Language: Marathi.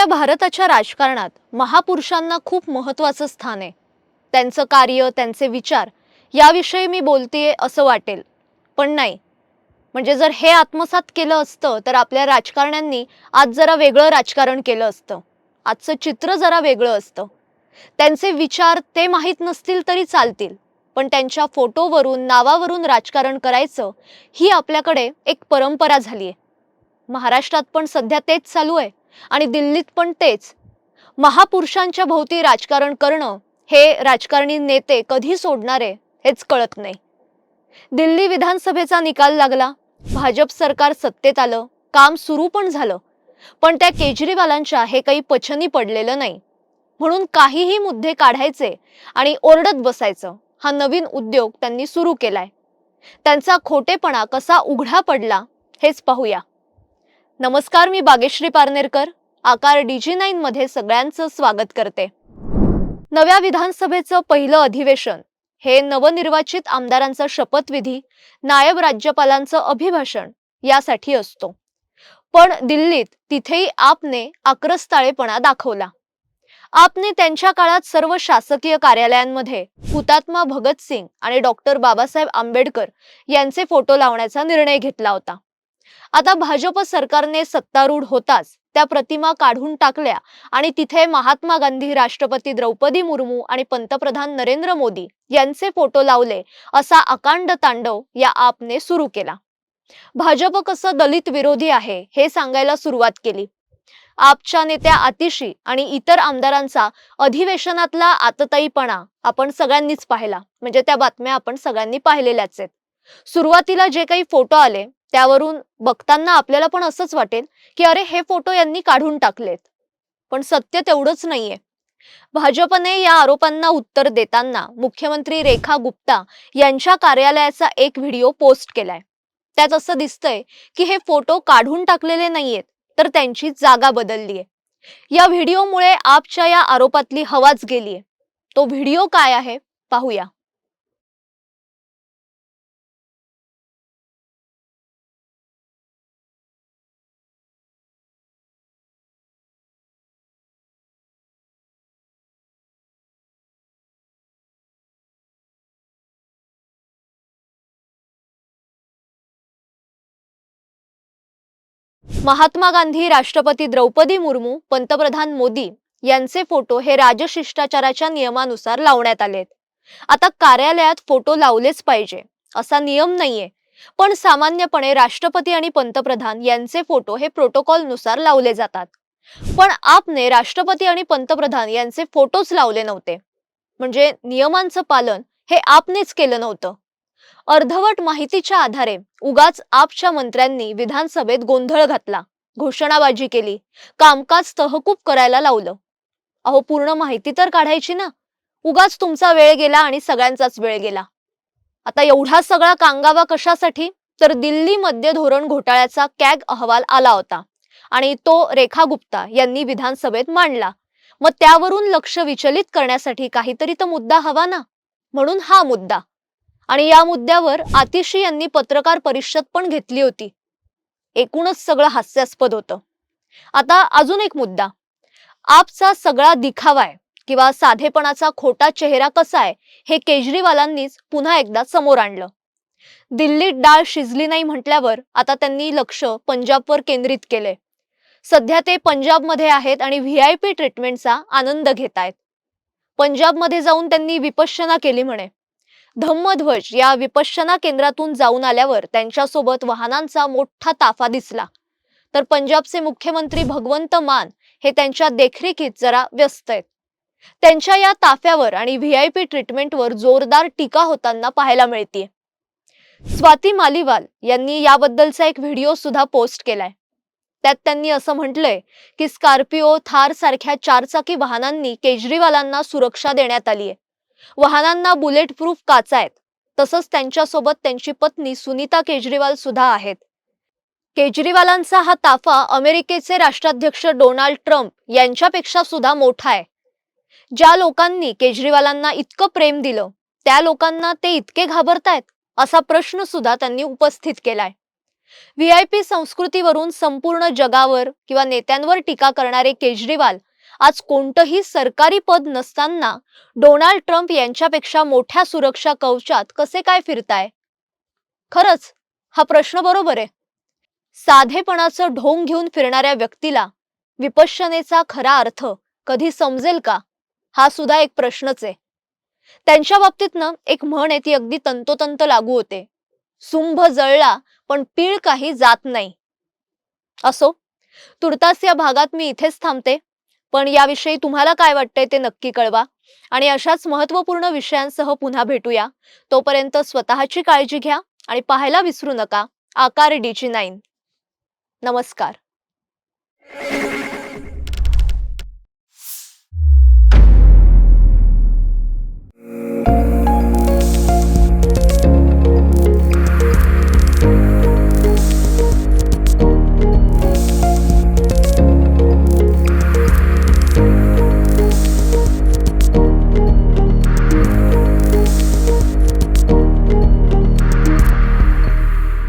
आपल्या भारताच्या राजकारणात महापुरुषांना खूप महत्त्वाचं स्थान आहे. त्यांचं कार्य त्यांचे विचार याविषयी मी बोलतेय असं वाटेल. पण नाही. म्हणजे जर हे आत्मसात केलं असतं तर आपल्या राजकारण्यांनी आज जरा वेगळं राजकारण केलं असतं. आजचं चित्र जरा वेगळं असतं. त्यांचे विचार ते माहीत नसतील तरी चालतील. पण त्यांच्या फोटोवरून नावावरून राजकारण करायचं ही आपल्याकडे एक परंपरा झाली आहे महाराष्ट्रात पण सध्या तेच चालू आहे. आणि दिल्लीत पण तेच. महापुरुषांच्या भोवती राजकारण करणं हे राजकारणी नेते कधी सोडणार आहे हेच कळत नाही. दिल्ली विधानसभेचा निकाल लागला भाजप सरकार सत्तेत आलं काम सुरू पण झालं पण त्या केजरीवालांच्या हे काही पचनी पडलेलं नाही. म्हणून काहीही मुद्दे काढायचे आणि ओरडत बसायचं हा नवीन उद्योग त्यांनी सुरू केलाय. त्यांचा खोटेपणा कसा उघडा पडला हेच पाहूया. नमस्कार मी बागेश्री पारनेरकर. आकार डीजी नाईन मध्ये सगळ्यांचं स्वागत करते. नव्या विधानसभेचं पहिलं अधिवेशन हे नवनिर्वाचित आमदारांचा शपथविधी नायब राज्यपालांचं अभिभाषण यासाठी असतो. पण दिल्लीत तिथेही आपने आक्रस्ताळेपणा दाखवला. आपने त्यांच्या काळात सर्व शासकीय कार्यालयांमध्ये हुतात्मा भगतसिंग आणि डॉक्टर बाबासाहेब आंबेडकर यांचे फोटो लावण्याचा निर्णय घेतला होता. आता भाजप सरकारने सत्तारूढ होताच त्या प्रतिमा काढून टाकल्या आणि तिथे महात्मा गांधी राष्ट्रपती द्रौपदी मुर्मू आणि पंतप्रधान नरेंद्र मोदी यांचे फोटो लावले असा अकांड तांडव या आपने सुरू केला. भाजप कसं दलित विरोधी आहे हे सांगायला सुरुवात केली. आपच्या नेत्या आतिशी आणि इतर आमदारांचा अधिवेशनातला आतताईपणा आपण सगळ्यांनीच पाहिला. म्हणजे त्या बातम्या आपण सगळ्यांनी पाहिलेल्याच आहेत. सुरुवातीला जे काही फोटो आले त्यावरून बघताना आपल्याला पण असंच वाटेल की अरे हे फोटो यांनी काढून टाकलेत. पण सत्य तेवढंच नाहीये. भाजपने या आरोपांना उत्तर देताना मुख्यमंत्री रेखा गुप्ता यांच्या कार्यालयाचा एक व्हिडिओ पोस्ट केलाय. त्यात असं दिसतंय की हे फोटो काढून टाकलेले नाहीयेत तर त्यांची जागा बदललीय. या व्हिडिओमुळे आपच्या या आरोपातली हवाच गेलीय. तो व्हिडिओ काय आहे? पाहूया. महात्मा गांधी राष्ट्रपती द्रौपदी मुर्मू पंतप्रधान मोदी यांचे फोटो हे राजशिष्टाचाराच्या नियमानुसार लावण्यात आलेत. आता कार्यालयात फोटो लावलेच पाहिजे असा नियम नाहीये. पण सामान्यपणे राष्ट्रपती आणि पंतप्रधान यांचे फोटो हे प्रोटोकॉलनुसार लावले जातात. पण आपने राष्ट्रपती आणि पंतप्रधान यांचे फोटोच लावले नव्हते. म्हणजे नियमांचं पालन हे आपनेच केलं नव्हतं. अर्धवट माहितीच्या आधारे उगाच आपच्या मंत्र्यांनी विधानसभेत गोंधळ घातला. घोषणाबाजी केली. कामकाज तहकूब करायला लावलं. अहो पूर्ण माहिती तर काढायची ना. उगाच तुमचा वेळ गेला आणि सगळ्यांचाच वेळ गेला. आता एवढा सगळा कांगावा कशासाठी? तर दिल्ली मध्य धोरण घोटाळ्याचा कॅग अहवाल आला होता. आणि तो रेखा गुप्ता यांनी विधानसभेत मांडला. मग त्यावरून लक्ष विचलित करण्यासाठी काहीतरी तर मुद्दा हवा ना. म्हणून हा मुद्दा. आणि या मुद्द्यावर आतिशी यांनी पत्रकार परिषद पण घेतली होती. एकूणच सगळं हास्यास्पद होतं. आता अजून एक मुद्दा. आपचा सगळा दिखावा आहे किंवा साधेपणाचा खोटा चेहरा कसा आहे हे केजरीवालांनीच पुन्हा एकदा समोर आणलं. दिल्लीत डाळ शिजली नाही म्हटल्यावर आता त्यांनी लक्ष पंजाबवर केंद्रित केले सध्या ते पंजाबमध्ये आहेत आणि व्ही आय पी ट्रीटमेंटचा आनंद घेत आहेत पंजाबमध्ये जाऊन त्यांनी विपश्यना केली म्हणे. धम्मध्वज या विपश्चना केंद्रातून जाऊन आल्यावर त्यांच्यासोबत वाहनांचा मोठा ताफा दिसला. तर पंजाबचे मुख्यमंत्री भगवंत मान हे त्यांच्या देखरेखीत जरा व्यस्त आहेत. त्यांच्या या ताफ्यावर आणि व्ही आय पी ट्रीटमेंटवर जोरदार टीका होताना पाहायला मिळते स्वाती मालिवाल यांनी याबद्दलचा एक व्हिडिओ सुद्धा पोस्ट केलाय. त्यात त्यांनी असं म्हटलंय की स्कॉर्पिओ थार सारख्या चारचाकी वाहनांनी केजरीवालांना सुरक्षा देण्यात आली आहे वाहनांना बुलेट प्रूफ काचा आहेत. तसंच त्यांच्यासोबत त्यांची पत्नी सुनीता केजरीवाल सुद्धा आहेत. केजरीवालांचा हा ताफा अमेरिकेचे राष्ट्राध्यक्ष डोनाल्ड ट्रम्प यांच्यापेक्षा सुद्धा मोठा आहे. ज्या लोकांनी केजरीवालांना इतकं प्रेम दिलं त्या लोकांना ते इतके घाबरतायत असा प्रश्न सुद्धा त्यांनी उपस्थित केलाय. व्ही आय पी संस्कृतीवरून संपूर्ण जगावर किंवा नेत्यांवर टीका करणारे केजरीवाल आज कोणतंही सरकारी पद नसताना डोनाल्ड ट्रम्प यांच्यापेक्षा मोठ्या सुरक्षा कवचात कसे काय फिरताय? खरंच हा प्रश्न बरोबर आहे. साधेपणाचं ढोंग घेऊन फिरणाऱ्या व्यक्तीला विपश्यनेचा खरा अर्थ कधी समजेल का? हा सुद्धा एक प्रश्नच आहे. त्यांच्या बाबतीत ना एक म्हण आहे ती अगदी तंतोतंत लागू होते. सुंभ जळला पण पीळ काही जात नाही. असो तुर्तास या भागात मी इथेच थांबते. पण याविषयी तुम्हाला काय वाटतंय ते नक्की कळवा. आणि अशाच महत्त्वपूर्ण विषयांसह पुन्हा भेटूया. तोपर्यंत स्वतःची काळजी घ्या आणि पाहायला विसरू नका. आकार डीची नाईन. नमस्कार.